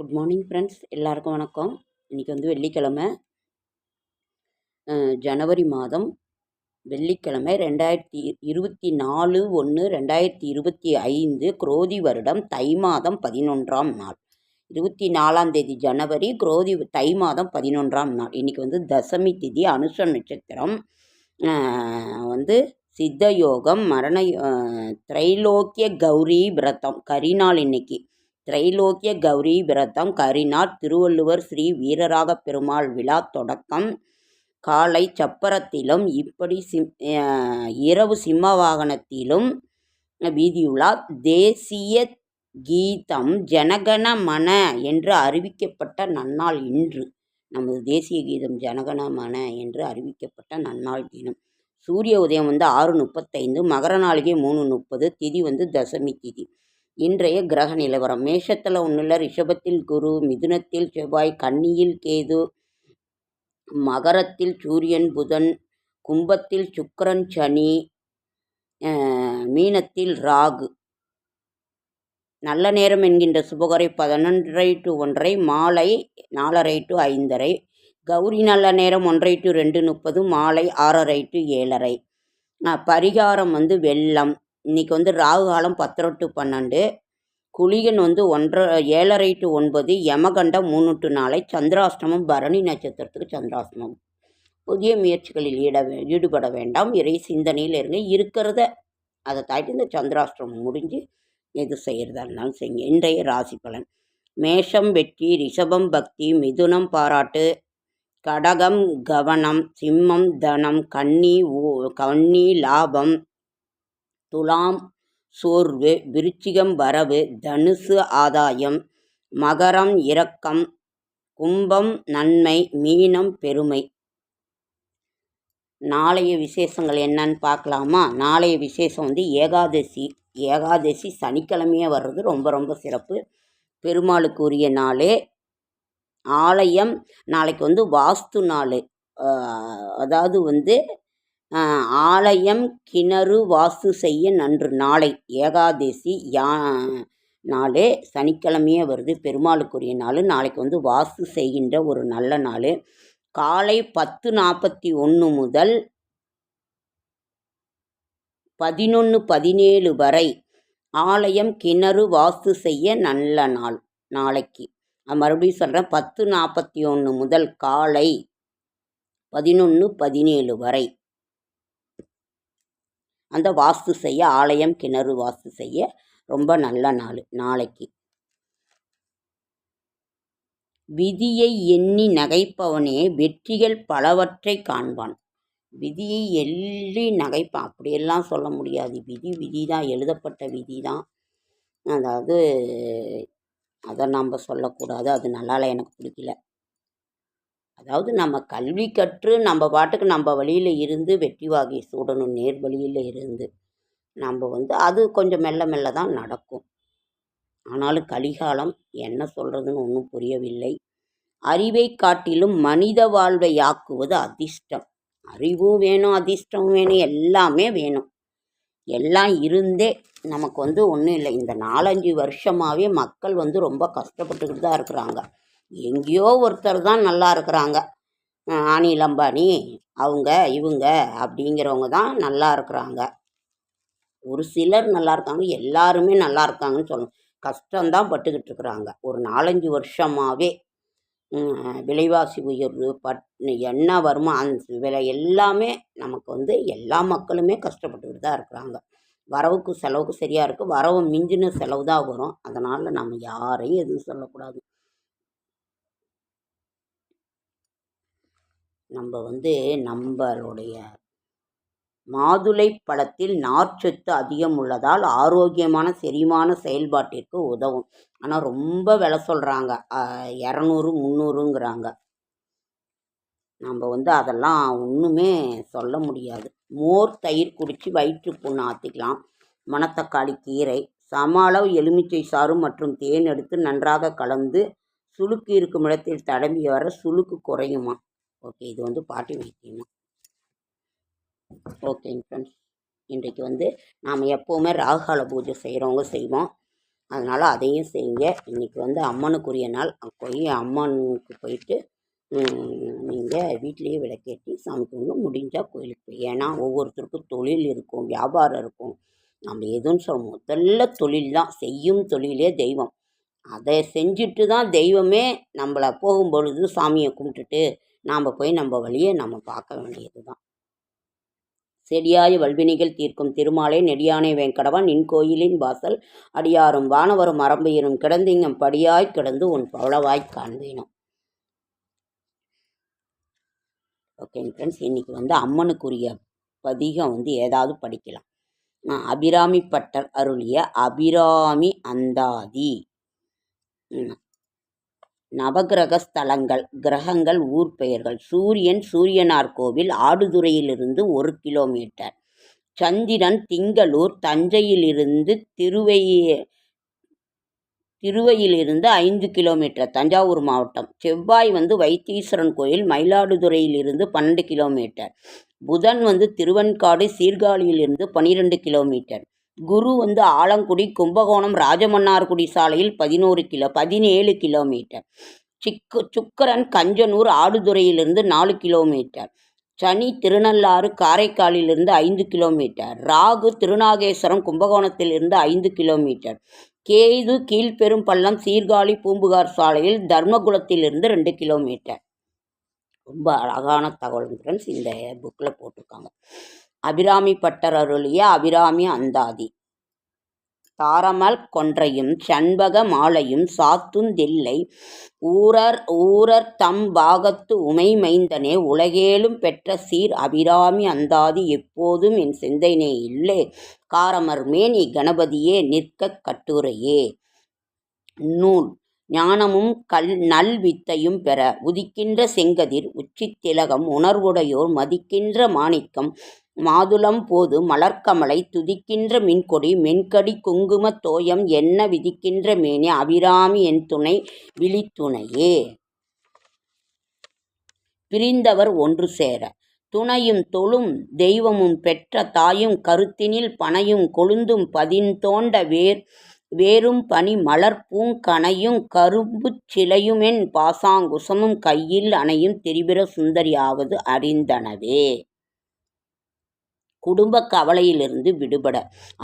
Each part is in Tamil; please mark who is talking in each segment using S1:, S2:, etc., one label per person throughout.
S1: குட் மார்னிங் ஃப்ரெண்ட்ஸ் எல்லாருக்கும் வணக்கம் இன்றைக்கி வந்து வெள்ளிக்கிழமை ஜனவரி மாதம் வெள்ளிக்கிழமை ரெண்டாயிரத்தி இருபத்தி நாலு ஒன்று ரெண்டாயிரத்தி இருபத்தி ஐந்து குரோதி வருடம் தை மாதம் பதினொன்றாம் நாள் இருபத்தி நாலாம் தேதி ஜனவரி குரோதி தை மாதம் பதினொன்றாம் நாள் இன்றைக்கி வந்து தசமி திதி அனுஷ நட்சத்திரம் வந்து சித்த யோகம் மரண திரைலோக்கிய கௌரி விரதம் கரிநாள் இன்னைக்கு திரைலோக்கிய கௌரி விரதம் கரிநாள் திருவள்ளுவர் ஸ்ரீ வீரராக பெருமாள் விழா தொடக்கம் காலை சப்பரத்திலும் இப்படி சிம் இரவு சிம்ம வாகனத்திலும் வீதியுலா தேசிய கீதம் ஜனகண மன என்று அறிவிக்கப்பட்ட நன்னாள் இன்று நமது தேசிய கீதம் ஜனகண மன என்று அறிவிக்கப்பட்ட நன்னாள் தினம் சூரிய உதயம் வந்து ஆறு முப்பத்தைந்து மகர நாளிகை மூணு முப்பது திதி வந்து தசமி திதி இன்றைய கிரக நிலவரம் மேஷத்தில் ஒன்றுல ரிஷபத்தில் குரு மிதுனத்தில் செவ்வாய் கன்னியில் கேது மகரத்தில் சூரியன் புதன் கும்பத்தில் சுக்கரன் சனி மீனத்தில் ராகு நல்ல நேரம் என்கின்ற சுபகரை பதினொன்றரை டு ஒன்றரை மாலை நாலரை டு ஐந்தரை கௌரி நல்ல நேரம் ஒன்றரை டு ரெண்டு முப்பது மாலை ஆறரை டு ஏழரை பரிகாரம் வந்து வெள்ளம் இன்றைக்கி வந்து ராகு காலம் பத்தரை டு பன்னெண்டு குளிகன் வந்து ஒன்றரை ஏழரை டு ஒன்பது யமகண்டம் மூணு டு நாளை சந்திராஷ்டமம் பரணி நட்சத்திரத்துக்கு சந்திராஷ்டமம் புதிய முயற்சிகளில் ஈட ஈடுபட வேண்டாம் இறை சிந்தனையில் இருங்க இருக்கிறத அதை தாட்டி இந்த சந்திராஷ்டிரமம் முடிஞ்சு எது செய்கிறதா இருந்தாலும் செய்யுங்க இன்றைய ராசி பலன் மேஷம் வெற்றி ரிஷபம் பக்தி மிதுனம் பாராட்டு கடகம் கவனம் சிம்மம் தனம் கன்னி ஓ கன்னி லாபம் துலாம் சோர்வு விருச்சிகம் வரவு தனுசு ஆதாயம் மகரம் இரக்கம் கும்பம் நன்மை மீனம் பெருமை நாளைய விசேஷங்கள் என்னன்னு பார்க்கலாமா நாளைய விசேஷம் வந்து ஏகாதசி ஏகாதசி சனிக்கிழமையே வர்றது ரொம்ப ரொம்ப சிறப்பு பெருமாளுக்கு உரிய நாள் ஆலயம் நாளைக்கு வந்து வாஸ்து நாள் அதாவது வந்து ஆலயம் கிணறு வாசு செய்ய நன்று நாளை ஏகாதசி யா நாள் சனிக்கிழமையே வருது பெருமாளுக்குரிய நாள் நாளைக்கு வந்து வாசு செய்கின்ற ஒரு நல்ல நாள் காலை பத்து நாற்பத்தி ஒன்று முதல் பதினொன்று பதினேழு வரை ஆலயம் கிணறு வாஸ்து செய்ய நல்ல நாள் நாளைக்கு மறுபடியும் சொல்கிறேன் பத்து நாற்பத்தி ஒன்று முதல் காலை பதினொன்று பதினேழு வரை அந்த வாஸ்து செய்ய ஆலயம் கிணறு வாஸ்து செய்ய ரொம்ப நல்ல நாள் நாளைக்கு விதியை எண்ணி நகைப்பவனே வெற்றிகள் பலவற்றை காண்பான் விதியை எள்ளி நகைப்பான் அப்படியெல்லாம் சொல்ல முடியாது விதி விதி தான் எழுதப்பட்ட விதி தான் அதாவது அதை நாம் சொல்லக்கூடாது அது நல்லால எனக்கு பிடிக்கல அதாவது நம்ம கல்வி கற்று நம்ம பாட்டுக்கு நம்ம வழியில் இருந்து வெற்றி வாகி சூடணும் நேர் வழியில் இருந்து நம்ம வந்து அது கொஞ்சம் மெல்ல மெல்ல தான் நடக்கும் ஆனாலும் கலிகாலம் என்ன சொல்கிறதுன்னு ஒன்றும் புரியவில்லை அறிவை காட்டிலும் மனித வாழ்வை ஆக்குவது அதிர்ஷ்டம் அறிவும் வேணும் அதிர்ஷ்டமும் வேணும் எல்லாமே வேணும் எல்லாம் இருந்தே நமக்கு வந்து ஒன்றும் இல்லை இந்த நாலஞ்சு வருஷமாகவே மக்கள் வந்து ரொம்ப கஷ்டப்பட்டுக்கிட்டு தான் இருக்கிறாங்க எங்கேயோ ஒருத்தர் தான் நல்லா இருக்கிறாங்க அனில் அம்பானி அவங்க இவங்க அப்படிங்கிறவங்க தான் நல்லா இருக்கிறாங்க ஒரு சிலர் நல்லா இருக்காங்க எல்லாருமே நல்லா இருக்காங்கன்னு சொல்லணும் கஷ்டம்தான் பட்டுக்கிட்டு இருக்கிறாங்க ஒரு நாலஞ்சு வருஷமாகவே விலைவாசி உயர்வு பட் என்ன வருமா அந்த விலை எல்லாமே நமக்கு வந்து எல்லா மக்களுமே கஷ்டப்பட்டுக்கிட்டு தான் இருக்கிறாங்க வரவுக்கு செலவுக்கு சரியாக இருக்குது வரவு மிஞ்சின செலவு தான் வரும் அதனால் நம்ம யாரையும் எதுவும் சொல்லக்கூடாது நம்ம வந்து நம்மளுடைய மாதுளை பழத்தில் நார்ச்சத்து அதிகம் உள்ளதால் ஆரோக்கியமான செரிமான செயல்பாட்டிற்கு உதவும் ஆனால் ரொம்ப விலை சொல்கிறாங்க இரநூறு முந்நூறுங்கிறாங்க நம்ம வந்து அதெல்லாம் ஒன்றுமே சொல்ல முடியாது மோர் தயிர் குடித்து வயிற்று புண்ணு ஆற்றிக்கலாம் மணத்தக்காளி கீரை சம அளவு எலுமிச்சை சாறு மற்றும் தேன் எடுத்து நன்றாக கலந்து சுளுக்கு இருக்கும் இடத்தில் தடம்பி வர சுளுக்கு குறையுமா ஓகே இது வந்து பாட்டி வைத்தியம் ஓகே ஃப்ரெண்ட்ஸ் இன்றைக்கு வந்து நாம் எப்போவுமே ராகுகால பூஜை செய்கிறவங்க செய்வோம் அதனால் அதையும் செய்யுங்க இன்றைக்கி வந்து அம்மனுக்குரிய நாள் போய் அம்மனுக்கு போயிட்டு நீங்கள் வீட்லேயே விளக்கேற்றி சாமி கொண்டு முடிஞ்சால் கோயிலுக்கு போய் ஏன்னா ஒவ்வொருத்தருக்கும் தொழில் இருக்கும் வியாபாரம் இருக்கும் நம்ம எதுவும் சொல்ல முதல்ல தொழில் தான் செய்யும் தொழிலே தெய்வம் அதை செஞ்சுட்டு தான் தெய்வமே நம்மளை பொழுது சாமியை கும்பிட்டுட்டு நாம் போய் நம்ம வழியை நம்ம பார்க்க வேண்டியது தான் செடியாய் வல்வினிகள் தீர்க்கும் திருமாலே நெடியானை வேங்கடவன் நின் கோயிலின் வாசல் அடியாரும் வானவரும் அரம்பையினும் கிடந்திங்கம் படியாய் கிடந்து உன் பவளவாய் காண்பீனும் ஓகேங்க ஃப்ரெண்ட்ஸ் இன்றைக்கி வந்து அம்மனுக்குரிய பதிகம் வந்து ஏதாவது படிக்கலாம் அபிராமி பட்டர் அருளிய அபிராமி அந்தாதி நவகிரக ஸ்தலங்கள் கிரகங்கள் ஊர் பெயர்கள் சூரியன் சூரியனார் கோவில் ஆடுதுறையிலிருந்து ஒரு கிலோமீட்டர் சந்திரன் திங்களூர் தஞ்சையிலிருந்து திருவை திருவையிலிருந்து ஐந்து கிலோமீட்டர் தஞ்சாவூர் மாவட்டம் செவ்வாய் வந்து வைத்தீஸ்வரன் கோயில் மயிலாடுதுறையிலிருந்து பன்னெண்டு கிலோமீட்டர் புதன் வந்து திருவெண்காடு சீர்காழியிலிருந்து பன்னிரெண்டு கிலோமீட்டர் குரு வந்து ஆலங்குடி கும்பகோணம் ராஜமன்னார்குடி சாலையில் பதினோரு கிலோ பதினேழு கிலோமீட்டர் சிக்கு சுக்கரன் கஞ்சனூர் ஆடுதுறையிலிருந்து நாலு கிலோமீட்டர் சனி திருநள்ளாறு காரைக்காலிலிருந்து ஐந்து கிலோமீட்டர் ராகு திருநாகேஸ்வரம் கும்பகோணத்திலிருந்து ஐந்து கிலோமீட்டர் கேது கீழ்பெரும் பள்ளம் சீர்காழி பூம்புகார் சாலையில் தர்மகுலத்திலிருந்து ரெண்டு கிலோமீட்டர் ரொம்ப அழகான தகவல் ஃப்ரெண்ட்ஸ் இந்த புக்கில் போட்டிருக்காங்க அபிராமி பட்டர் அருளிய அபிராமி அந்தாதி தாரமல் கொன்றையும் சண்பக மாலையும் சாத்துந்தில்லை ஊரர் ஊரர் தம் பாகத்து உமை மைந்தனே உலகேலும் பெற்ற சீர் அபிராமி அந்தாதி எப்போதும் என் சிந்தைனே இல்லை காரமர் நீ கணபதியே நிற்க கட்டுரையே நூல் ஞானமும் கல் நல் வித்தையும் பெற உதிக்கின்ற செங்கதிர் உச்சித்திலகம் உணர்வுடையோர் மதிக்கின்ற மாணிக்கம் மாதுளம் போது மலர்க்கமலை துதிக்கின்ற மின்கொடி மென்கடி குங்குமத் தோயம் என்ன விதிக்கின்ற மேனே அபிராமி என் துணை விழித்துணையே பிரிந்தவர் ஒன்று சேர துணையும் தொழும் தெய்வமும் பெற்ற தாயும் கருத்தினில் பனையும் கொழுந்தும் பதின்தோண்ட வேர் வேறும் பனி மலர் பூங்கனையும் கரும்பு சிலையுமென் பாசாங்குசமும் கையில் அணையும் திரிபிர சுந்தரியாவது அறிந்தனவே குடும்ப கவலையிலிருந்து விடுபட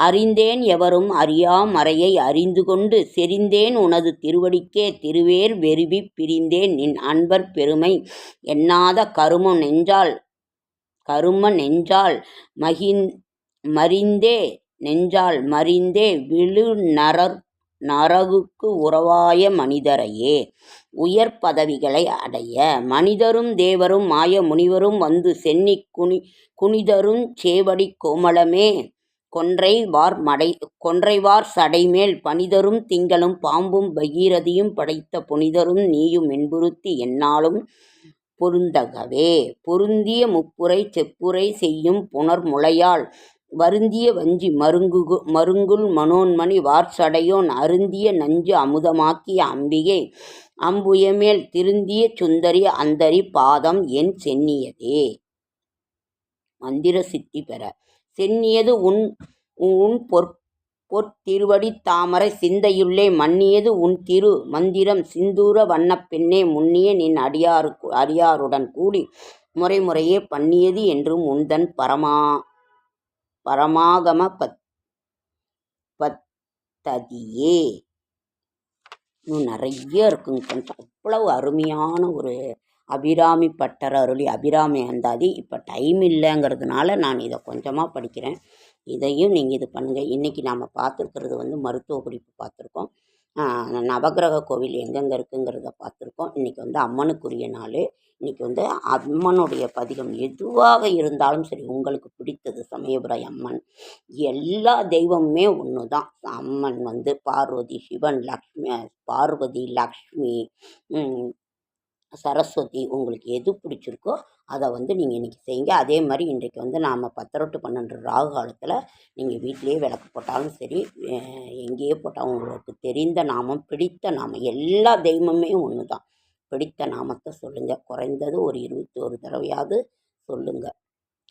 S1: அறிந்தேன் எவரும் அறியா மறையை அறிந்து கொண்டு செறிந்தேன் உனது திருவடிக்கே திருவேர் வெறுவி பிரிந்தேன் நின் அன்பர் பெருமை எண்ணாத கருமம் நெஞ்சால் கரும நெஞ்சால் மகிந் மறிந்தே நெஞ்சால் மறிந்தே விழு நரர் நரகுக்கு உறவாய மனிதரையே உயர் பதவிகளை அடைய மனிதரும் தேவரும் மாய முனிவரும் வந்து சென்னி குனி குனிதரும் சேவடி கோமளமே கொன்றைவார் மடை கொன்றைவார் சடைமேல் பனிதரும் திங்களும் பாம்பும் பகீரதியும் படைத்த புனிதரும் நீயும் மென்புறுத்தி என்னாலும் பொருந்தகவே பொருந்திய முப்புரை செப்புரை செய்யும் புனர் புனர்முளையால் வருந்திய வஞ்சி மருங்குகு மருங்குள் மனோன்மணி வார்சடையோன் அருந்திய நஞ்சு அமுதமாக்கிய அம்பிகை அம்புயமேல் திருந்திய சுந்தரி அந்தரி பாதம் என் சென்னியதே மந்திர சித்தி பெற சென்னியது உன் உன் பொற் பொற்திருவடி தாமரை சிந்தையுள்ளே மன்னியது உன் திரு மந்திரம் சிந்தூர வண்ணப்பெண்ணே பெண்ணே முன்னிய நின் அடியாருக்கு அடியாருடன் கூடி முறைமுறையே பண்ணியது என்றும் உந்தன் பரமா பரமாகம பத் பத்ததியே இன்னும் நிறைய இருக்குங்க கொஞ்சம் அவ்வளவு அருமையான ஒரு அபிராமி பட்டர் அருளி அபிராமி அந்தாதி இப்போ டைம் இல்லைங்கிறதுனால நான் இதை கொஞ்சமாக படிக்கிறேன் இதையும் நீங்கள் இது பண்ணுங்கள் இன்றைக்கி நாம் பார்த்துருக்கிறது வந்து மருத்துவ குறிப்பு பார்த்துருக்கோம் நவகிரக கோவில் எங்கெங்கே இருக்குங்கிறத பார்த்துருக்கோம் இன்றைக்கி வந்து அம்மனுக்குரிய நாள் இன்றைக்கி வந்து அம்மனுடைய பதிகம் எதுவாக இருந்தாலும் சரி உங்களுக்கு பிடித்தது சமயபுரம் அம்மன் எல்லா தெய்வமுமே ஒன்று தான் அம்மன் வந்து பார்வதி சிவன் லக்ஷ்மி பார்வதி லக்ஷ்மி சரஸ்வதி உங்களுக்கு எது பிடிச்சிருக்கோ அதை வந்து நீங்கள் இன்றைக்கி செய்யுங்க அதே மாதிரி இன்றைக்கு வந்து நாம் பத்தரொட்டு பன்னெண்டு ராகு காலத்தில் நீங்கள் வீட்டிலேயே விளக்கு போட்டாலும் சரி எங்கேயே போட்டால் உங்களுக்கு தெரிந்த நாமம் பிடித்த நாமம் எல்லா தெய்வமுமே ஒன்று தான் பிடித்த நாமத்தை சொல்லுங்கள் குறைந்தது ஒரு இருபத்தி ஒரு தடவையாவது சொல்லுங்கள்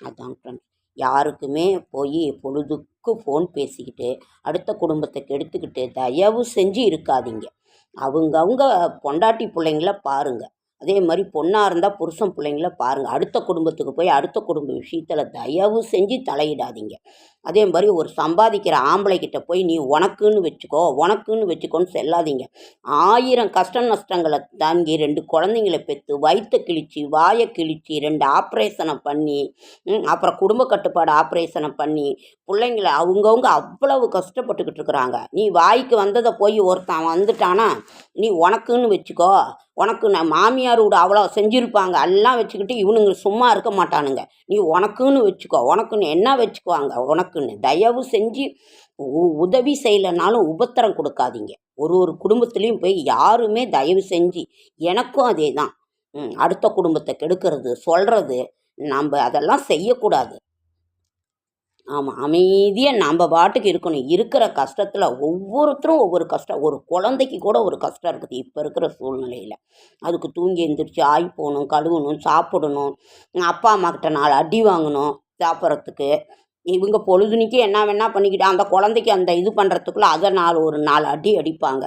S1: அதுதான் ஃப்ரெண்ட்ஸ் யாருக்குமே போய் பொழுதுக்கு ஃபோன் பேசிக்கிட்டு அடுத்த குடும்பத்தை கெடுத்துக்கிட்டு தயவு செஞ்சு இருக்காதீங்க அவங்க அவங்க பொண்டாட்டி பிள்ளைங்கள பாருங்கள் அதே மாதிரி பொண்ணாக இருந்தால் புருஷன் பிள்ளைங்கள பாருங்கள் அடுத்த குடும்பத்துக்கு போய் அடுத்த குடும்ப விஷயத்தில் தயவு செஞ்சு தலையிடாதீங்க அதே மாதிரி ஒரு சம்பாதிக்கிற ஆம்பளை கிட்ட போய் நீ உனக்குன்னு வச்சுக்கோ உனக்குன்னு வச்சுக்கோன்னு செல்லாதீங்க ஆயிரம் கஷ்ட நஷ்டங்களை தாங்கி ரெண்டு குழந்தைங்களை பெற்று வயிற்ற கிழிச்சு வாயை கிழிச்சு ரெண்டு ஆப்ரேஷனை பண்ணி அப்புறம் குடும்ப கட்டுப்பாடு ஆப்ரேஷனை பண்ணி பிள்ளைங்கள அவங்கவுங்க அவ்வளவு கஷ்டப்பட்டுக்கிட்டு இருக்கிறாங்க நீ வாய்க்கு வந்ததை போய் ஒருத்தன் வந்துட்டானா நீ உனக்குன்னு வச்சுக்கோ உனக்கு நான் மாமியார் விட அவ்வளோ செஞ்சுருப்பாங்க எல்லாம் வச்சுக்கிட்டு இவனுங்க சும்மா இருக்க மாட்டானுங்க நீ உனக்குன்னு வச்சுக்கோ உனக்குன்னு என்ன வச்சுக்குவாங்க உனக்கு நடக்குன்னு தயவு செஞ்சு உதவி செய்யலைனாலும் உபத்திரம் கொடுக்காதீங்க ஒரு ஒரு குடும்பத்துலேயும் போய் யாருமே தயவு செஞ்சு எனக்கும் அதே தான் அடுத்த குடும்பத்தை கெடுக்கிறது சொல்கிறது நம்ம அதெல்லாம் செய்யக்கூடாது ஆமாம் அமைதியாக நம்ம பாட்டுக்கு இருக்கணும் இருக்கிற கஷ்டத்தில் ஒவ்வொருத்தரும் ஒவ்வொரு கஷ்டம் ஒரு குழந்தைக்கு கூட ஒரு கஷ்டம் இருக்குது இப்போ இருக்கிற சூழ்நிலையில் அதுக்கு தூங்கி எழுந்திரிச்சு ஆய் போகணும் கழுவணும் சாப்பிடணும் அப்பா அம்மாக்கிட்ட நாலு அடி வாங்கணும் சாப்பிட்றதுக்கு இவங்க பொழுதுனிக்கு என்ன வேணா பண்ணிக்கிட்டு அந்த குழந்தைக்கு அந்த இது பண்ணுறதுக்குள்ளே அதை நாலு ஒரு நாலு அடி அடிப்பாங்க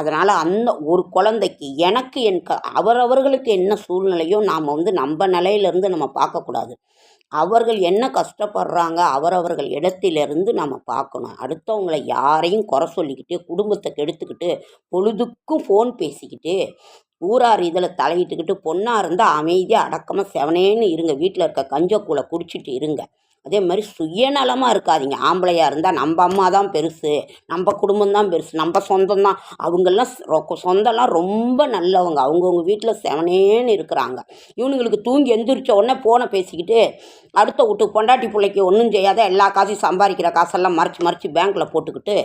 S1: அதனால் அந்த ஒரு குழந்தைக்கு எனக்கு என் க அவரவர்களுக்கு என்ன சூழ்நிலையோ நாம் வந்து நம்ம நிலையிலேருந்து நம்ம பார்க்கக்கூடாது அவர்கள் என்ன கஷ்டப்படுறாங்க அவரவர்கள் இடத்திலிருந்து நம்ம பார்க்கணும் அடுத்தவங்களை யாரையும் குறை சொல்லிக்கிட்டு குடும்பத்தை கெடுத்துக்கிட்டு பொழுதுக்கும் ஃபோன் பேசிக்கிட்டு ஊரார் இதில் தலையிட்டுக்கிட்டு பொண்ணாக இருந்தால் அமைதியாக அடக்கமாக செவனேன்னு இருங்க வீட்டில் இருக்க கஞ்சக்கூளை குடிச்சிட்டு இருங்க அதே மாதிரி சுயநலமாக இருக்காதிங்க ஆம்பளையாக இருந்தால் நம்ம அம்மா தான் பெருசு நம்ம குடும்பம் தான் பெருசு நம்ம சொந்தம் தான் அவங்கெல்லாம் சொந்தம்லாம் ரொம்ப நல்லவங்க அவங்கவுங்க வீட்டில் செவனேன்னு இருக்கிறாங்க இவனுங்களுக்கு தூங்கி எந்திரிச்ச உடனே ஃபோனை பேசிக்கிட்டு அடுத்த வீட்டுக்கு பொண்டாட்டி பிள்ளைக்கு ஒன்றும் செய்யாத எல்லா காசையும் சம்பாதிக்கிற காசெல்லாம் மறைச்சி மறைச்சி பேங்க்கில் போட்டுக்கிட்டு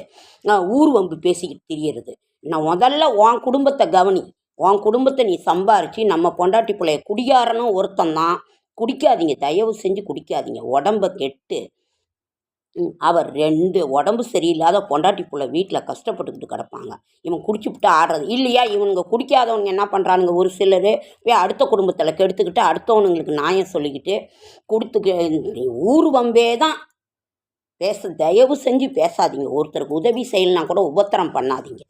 S1: ஊர் வம்பு பேசிக்கிட்டு தெரியறது நான் முதல்ல உன் குடும்பத்தை கவனி உன் குடும்பத்தை நீ சம்பாரித்து நம்ம பொண்டாட்டி பிள்ளைய குடியாரனும் ஒருத்தந்தான் குடிக்காதீங்க தயவு செஞ்சு குடிக்காதீங்க உடம்பை கெட்டு அவர் ரெண்டு உடம்பு சரியில்லாத பொண்டாட்டி பிள்ளை வீட்டில் கஷ்டப்பட்டுக்கிட்டு கிடப்பாங்க இவன் குடிச்சுப்புட்டு ஆடுறது இல்லையா இவனுங்க குடிக்காதவனுங்க என்ன பண்ணுறானுங்க ஒரு சிலர் போய் அடுத்த குடும்பத்தில் கெடுத்துக்கிட்டு அடுத்தவனுங்களுக்கு நாயம் சொல்லிக்கிட்டு கொடுத்துக்க ஊர் வம்பே தான் பேச தயவு செஞ்சு பேசாதீங்க ஒருத்தருக்கு உதவி செய்யலைன்னா கூட உபத்திரம் பண்ணாதீங்க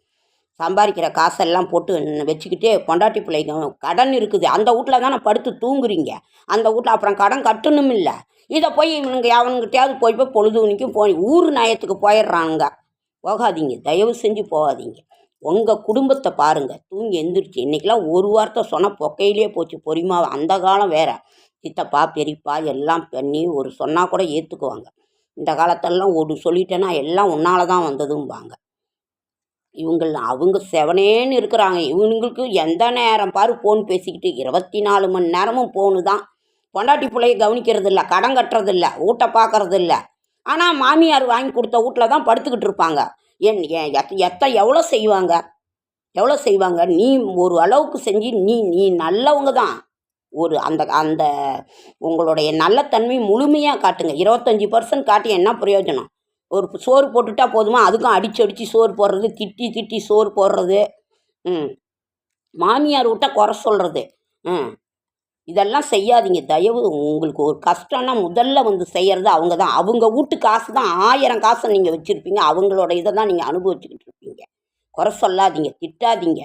S1: சம்பாதிக்கிற காசெல்லாம் போட்டு வச்சுக்கிட்டு பொண்டாட்டி பிள்ளைங்க கடன் இருக்குது அந்த வீட்டில் தானே படுத்து தூங்குறீங்க அந்த வீட்டில் அப்புறம் கடன் கட்டணும் இல்லை இதை போய் இவனுங்க அவனுங்கிட்டையாவது போய் போய் உனிக்கும் போய் ஊர் நயத்துக்கு போயிடுறாங்க போகாதீங்க தயவு செஞ்சு போகாதீங்க உங்கள் குடும்பத்தை பாருங்கள் தூங்கி எழுந்திரிச்சு இன்றைக்கெலாம் ஒரு வாரத்தை சொன்னால் பொக்கையிலே போச்சு பொறிமா அந்த காலம் வேறு சித்தப்பா பெரியப்பா எல்லாம் பண்ணி ஒரு சொன்னால் கூட ஏற்றுக்குவாங்க இந்த காலத்தெல்லாம் ஒரு சொல்லிட்டேன்னா எல்லாம் உன்னால் தான் வந்ததும்பாங்க இவங்கள் அவங்க செவனேன்னு இருக்கிறாங்க இவங்களுக்கு எந்த நேரம் பாரு ஃபோன் பேசிக்கிட்டு இருபத்தி நாலு மணி நேரமும் ஃபோனு தான் பொண்டாட்டி பிள்ளையை கவனிக்கிறது இல்லை கடன் கட்டுறது இல்லை வீட்டை பார்க்கறது இல்லை ஆனால் மாமியார் வாங்கி கொடுத்த வீட்டில் தான் படுத்துக்கிட்டு இருப்பாங்க என் எத்த எவ்வளோ செய்வாங்க எவ்வளோ செய்வாங்க நீ ஒரு அளவுக்கு செஞ்சு நீ நீ நல்லவங்க தான் ஒரு அந்த அந்த உங்களுடைய நல்ல தன்மை முழுமையாக காட்டுங்க இருபத்தஞ்சி பர்சன்ட் காட்டி என்ன பிரயோஜனம் ஒரு சோறு போட்டுட்டா போதுமா அதுக்கும் அடிச்சு அடித்து சோறு போடுறது திட்டி திட்டி சோறு போடுறது ம் மாமியார் விட்டா குறை சொல்கிறது ம் இதெல்லாம் செய்யாதீங்க தயவு உங்களுக்கு ஒரு கஷ்டம்னா முதல்ல வந்து செய்கிறது அவங்க தான் அவங்க வீட்டு காசு தான் ஆயிரம் காசை நீங்கள் வச்சுருப்பீங்க அவங்களோட இதை தான் நீங்கள் அனுபவிச்சுக்கிட்டு இருப்பீங்க குறை சொல்லாதீங்க திட்டாதீங்க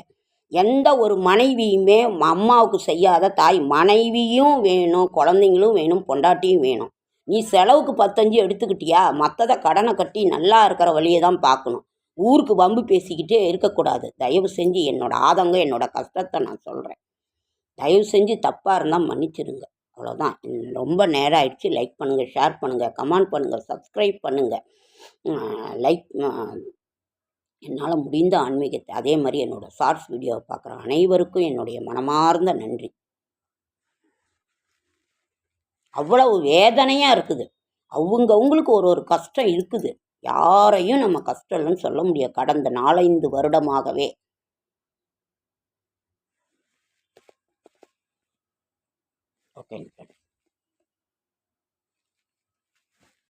S1: எந்த ஒரு மனைவியுமே அம்மாவுக்கு செய்யாத தாய் மனைவியும் வேணும் குழந்தைங்களும் வேணும் பொண்டாட்டியும் வேணும் நீ செலவுக்கு பத்தஞ்சு எடுத்துக்கிட்டியா மற்றதை கடனை கட்டி நல்லா இருக்கிற வழியை தான் பார்க்கணும் ஊருக்கு வம்பு பேசிக்கிட்டே இருக்கக்கூடாது தயவு செஞ்சு என்னோடய ஆதங்கம் என்னோட கஷ்டத்தை நான் சொல்கிறேன் தயவு செஞ்சு தப்பாக இருந்தால் மன்னிச்சிடுங்க அவ்வளோதான் ரொம்ப நேரம் ஆயிடுச்சு லைக் பண்ணுங்கள் ஷேர் பண்ணுங்கள் கமெண்ட் பண்ணுங்கள் சப்ஸ்கிரைப் பண்ணுங்கள் லைக் என்னால் முடிந்த ஆன்மீகத்தை அதே மாதிரி என்னோடய ஷார்ட்ஸ் வீடியோவை பார்க்குற அனைவருக்கும் என்னுடைய மனமார்ந்த நன்றி அவ்வளவு வேதனையாக இருக்குது அவங்கவுங்களுக்கு ஒரு ஒரு கஷ்டம் இருக்குது யாரையும் நம்ம கஷ்டம் இல்லைன்னு சொல்ல முடியாது கடந்த நாலஞ்சு வருடமாகவே